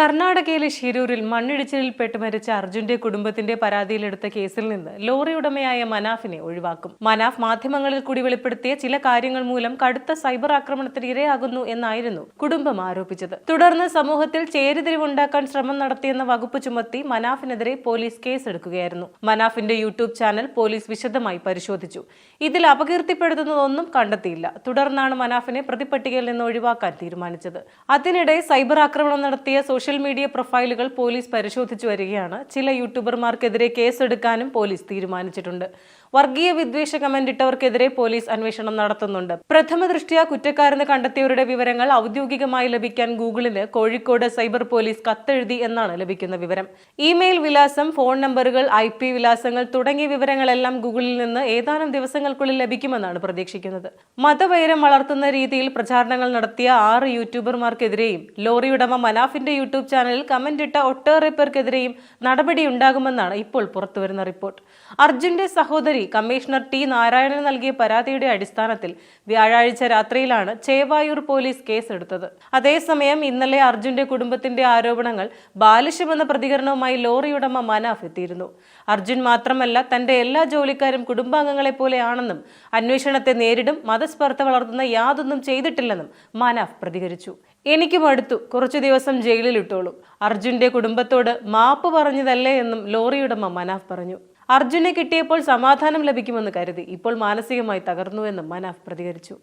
കർണാടകയിലെ ഷിരൂരിൽ മണ്ണിടിച്ചിലിൽപ്പെട്ട് മരിച്ച അർജുന്റെ കുടുംബത്തിന്റെ പരാതിയിലെടുത്ത കേസിൽ നിന്ന് ലോറി ഉടമയായ മനാഫിനെ ഒഴിവാക്കും. മനാഫ് മാധ്യമങ്ങളിൽ കൂടി വെളിപ്പെടുത്തിയ ചില കാര്യങ്ങൾ മൂലം കടുത്ത സൈബർ ആക്രമണത്തിന് ഇരയാകുന്നു എന്നായിരുന്നു കുടുംബം ആരോപിച്ചത്. തുടർന്ന് സമൂഹത്തിൽ ചേരിതിരിവുണ്ടാക്കാൻ ശ്രമം നടത്തിയെന്ന വകുപ്പ് ചുമത്തി മനാഫിനെതിരെ പോലീസ് കേസെടുക്കുകയായിരുന്നു. മനാഫിന്റെ യൂട്യൂബ് ചാനൽ പോലീസ് വിശദമായി പരിശോധിച്ചു. ഇതിൽ അപകീർത്തിപ്പെടുത്തുന്നതൊന്നും കണ്ടെത്തിയില്ല. തുടർന്നാണ് മനാഫിനെ പ്രതിപട്ടികയിൽ നിന്ന് ഒഴിവാക്കാൻ തീരുമാനിച്ചത്. അതിനിടെ സൈബർ ആക്രമണം നടത്തിയ സോഷ്യൽ മീഡിയ പ്രൊഫൈലുകൾ പോലീസ് പരിശോധിച്ചു വരികയാണ്. ചില യൂട്യൂബർമാർക്കെതിരെ കേസെടുക്കാനും പോലീസ് തീരുമാനിച്ചിട്ടുണ്ട്. വർഗീയ വിദ്വേഷ കമന്റ് ഇട്ടവർക്കെതിരെ പോലീസ് അന്വേഷണം നടത്തുന്നുണ്ട്. പ്രഥമ ദൃഷ്ടിയ കുറ്റക്കാരെന്ന് കണ്ടെത്തിയവരുടെ വിവരങ്ങൾ ഔദ്യോഗികമായി ലഭിക്കാൻ ഗൂഗിളിന് കോഴിക്കോട് സൈബർ പോലീസ് കത്തെഴുതി എന്നാണ് ലഭിക്കുന്ന വിവരം. ഇമെയിൽ വിലാസം ഫോൺ നമ്പറുകൾ ഐ വിലാസങ്ങൾ തുടങ്ങിയ വിവരങ്ങളെല്ലാം ഗൂഗിളിൽ നിന്ന് ഏതാനും ദിവസങ്ങൾക്കുള്ളിൽ ലഭിക്കുമെന്നാണ് പ്രതീക്ഷിക്കുന്നത്. മതവൈരം വളർത്തുന്ന രീതിയിൽ പ്രചാരണങ്ങൾ നടത്തിയ ആറ് യൂട്യൂബർമാർക്കെതിരെയും ലോറിയുടമ മനാഫിന്റെ യൂട്യൂബ് ചാനലിൽ കമന്റ് ഇട്ട ഒട്ടേറെ പേർക്കെതിരെയും നടപടിയുണ്ടാകുമെന്നാണ് ഇപ്പോൾ പുറത്തുവരുന്ന റിപ്പോർട്ട്. അർജുന്റെ സഹോദരി കമ്മീഷണർ ടി നാരായണൻ നൽകിയ പരാതിയുടെ അടിസ്ഥാനത്തിൽ വ്യാഴാഴ്ച രാത്രിയിലാണ് ചേവായൂർ പോലീസ് കേസെടുത്തത്. അതേസമയം ഇന്നലെ അർജുന്റെ കുടുംബത്തിന്റെ ആരോപണങ്ങൾ ബാലിശമെന്ന പ്രതികരണവുമായി ലോറി ഉടമ മനാഫ് എത്തിയിരുന്നു. അർജുൻ മാത്രമല്ല തന്റെ എല്ലാ ജോലിക്കാരും കുടുംബാംഗങ്ങളെ പോലെയാണെന്നും അന്വേഷണത്തെ നേരിടും മതസ്പർദ്ധ വളർത്തുന്ന യാതൊന്നും ചെയ്തിട്ടില്ലെന്നും മനാഫ് പ്രതികരിച്ചു. എനിക്കും മടുത്തു കുറച്ചു ദിവസം ജയിലിൽ ഇട്ടോളൂ. അർജുന്റെ കുടുംബത്തോട് മാപ്പ് പറഞ്ഞതല്ലേ എന്നും ലോറിയുടെ ഉടമ മനാഫ് പറഞ്ഞു. അർജുനെ കിട്ടിയപ്പോൾ സമാധാനം ലഭിക്കുമെന്ന് കരുതി. ഇപ്പോൾ മാനസികമായി തകർന്നുവെന്നും മനാഫ് പ്രതികരിച്ചു.